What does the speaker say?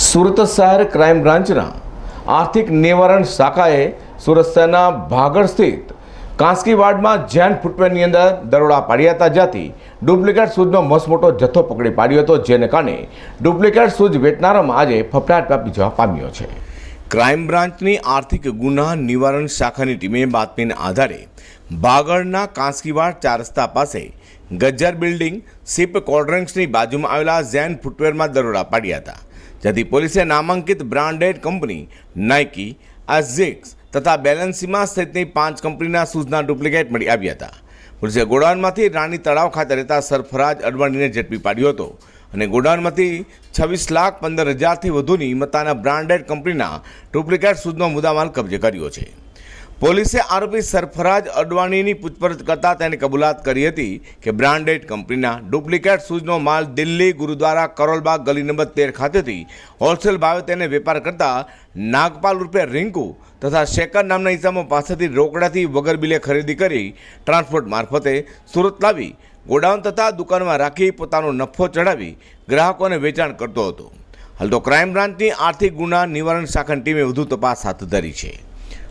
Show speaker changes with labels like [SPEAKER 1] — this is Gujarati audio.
[SPEAKER 1] સુરત શહેર ક્રાઇમ બ્રાન્ચના આર્થિક નિવારણ શાખાએ સુરત શહેરના ભાગળ સ્થિત કાંસકી વાર્ડમાં જૈન ફૂટવેરની અંદર દરોડા પાડ્યા હતા જ્યાંથી ડુપ્લિકેટ શૂઝનો મસમોટો જથ્થો પકડી પાડ્યો હતો, જેને કારણે ડુપ્લિકેટ શૂઝ વેચનારામાં આજે ફફડાટ વ્યાપી જવા પામ્યો છે. ક્રાઇમ બ્રાન્ચની આર્થિક ગુના નિવારણ શાખાની ટીમે બાતમીના આધારે બાગળના કાંસકીવાડ ચાર રસ્તા પાસે ગજ્જર બિલ્ડિંગ, સિપ કોલ્ડ્રિંક્સની બાજુમાં આવેલા ઝેન ફૂટવેરમાં દરોડા પાડ્યા હતા. જેથી પોલીસે નામાંકિત બ્રાન્ડેડ કંપની નાઇકી એઝિક્સ તથા બેલેન્સીમાં સહિતની પાંચ કંપનીના શૂઝના ડુપ્લિકેટ મળી આવ્યા હતા. પોલીસે ગોડાઉનમાંથી રાણી તળાવ ખાતે રહેતા સરફરાજ અડવાણીને ઝડપી પાડ્યો હતો અને ગોડાઉનમાંથી છવ્વીસ લાખ પંદર હજારથી વધુની મતાના બ્રાન્ડેડ કંપનીના ડુપ્લિકેટ શૂઝનો મુદ્દામાલ કબજે કર્યો છે. પોલીસે આરોપી સરફરાજ અડવાણીની પૂછપરછ કરતા તેને કબૂલાત કરી હતી કે બ્રાન્ડેડ કંપનીના ડુપ્લિકેટ શૂઝનો માલ દિલ્હી ગુરુદ્વારા કરોલબાગ ગલી નંબર તેર ખાતેથી હોલસેલ ભાવે તેને વેપાર કરતા નાગપાલ રૂપે રિંકુ તથા શેકર નામના ઇસમો પાસેથી રોકડાથી વગર બિલે ખરીદી કરી ટ્રાન્સપોર્ટ મારફતે સુરત લાવી, ગોડાઉન તથા દુકાનમાં રાખી પોતાનો નફો ચડાવી ગ્રાહકોને વેચાણ કરતો હતો. હાલ તો ક્રાઇમ બ્રાન્ચની આર્થિક ગુના નિવારણ શાખાની ટીમે વધુ તપાસ હાથ ધરી છે.